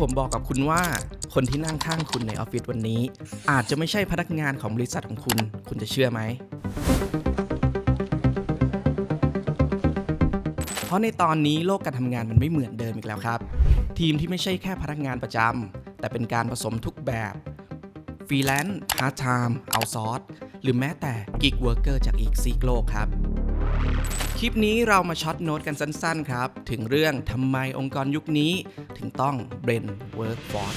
ผมบอกกับคุณว่าคนที่นั่งข้างคุณในออฟฟิศวันนี้ อาจจะไม่ใช่พนักงานของบริษัทของคุณ คุณจะเชื่อไหม เพราะในตอนนี้โลกการทำงานมันไม่เหมือนเดิมอีกแล้วครับ ทีมที่ไม่ใช่แค่พนักงานประจำแต่เป็นการผสมทุกแบบฟรีแลนซ์พาร์ทไทม์เอาซอร์สหรือแม้แต่กิกเวิร์กเกอร์จากอีกซีกโลกครับ คลิปนี้เรามาช็อตโน้ตกันสั้นๆครับ ถึงเรื่องทำไมองค์กรยุคนี้ถึงต้องเบรนเวิร์กฟอร์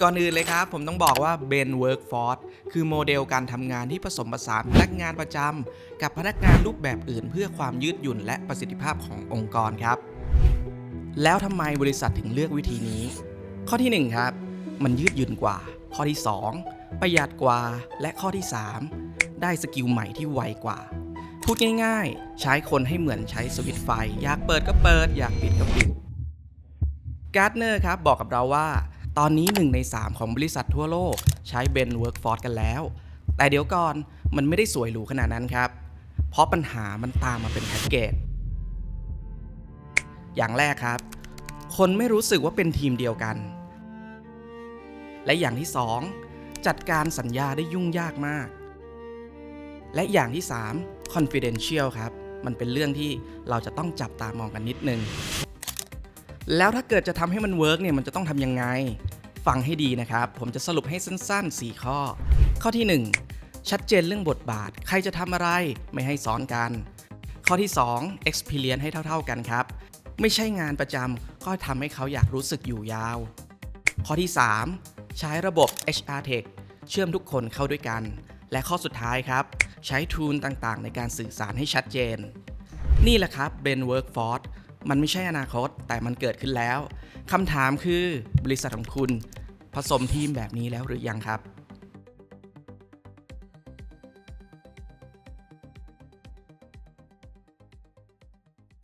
ก่อนอื่นเลยครับ ผมต้องบอกว่า Ben Workforce คือโมเดลการทำงานที่ผสมผสานพนักงานประจำกับพนักงานรูปแบบอื่น เพื่อความยืดหยุ่นและประสิทธิภาพขององค์กรครับ แล้วทำไมบริษัทถึงเลือกวิธีนี้ ข้อทีหนึ่1 ครับ มันยืดหยุ่นกว่า ข้อที่ 2 ประหยัดกว่าและข้อที่ 3 ได้สกิลใหม่ที่ไวกว่า พูดง่ายๆ ใช้คนให้เหมือนใช้สวิตไฟ อยากเปิดก็เปิด อยากปิดก็ปิดการ์ดเนอร์ครับบอกกับเราว่า ตอนนี้ 1 ใน 3 ของบริษัททั่วโลกใช้เบนเวิร์กฟอร์กันแล้ว แต่เดี๋ยวก่อนมันไม่ได้สวยหรูขนาดนั้นครับ เพราะปัญหามันตามมาเป็นแพ็กเกจอย่างแรกครับ คนไม่รู้สึกว่าเป็นทีมเดียวกัน และอย่างที่ 2 จัดการสัญญาได้ยุ่งยากมาก และอย่างที่ 3 confidential ครับ มันเป็นเรื่องที่เราจะต้องจับตามองกันนิดนึง แล้วถ้าเกิดจะทำให้มันเวิร์กเนี่ยมันจะต้องทำยังไง ฟังให้ดีนะครับ ผมจะสรุปให้สั้น ๆ 4 ข้อ ข้อที่ 1 ชัดเจนเรื่องบทบาท ใครจะทำอะไรไม่ให้ซ้อนกัน ข้อที่ 2 experience ให้เท่า ๆกันครับ ไม่ใช่งานประจำก็ทำให้เขาอยากรู้สึกอยู่ยาว ข้อที่ 3 ใช้ระบบ HR Tech เชื่อมทุกคนเข้าด้วยกัน และข้อสุดท้ายครับ ใช้ทูลต่างๆ ในการสื่อสารให้ชัดเจน นี่แหละครับเป็น Workforce มันไม่ใช่อนาคตแต่มันเกิดขึ้นแล้วคำถามคือบริษัทของคุณ ผสมทีมแบบนี้แล้วหรือยังครับ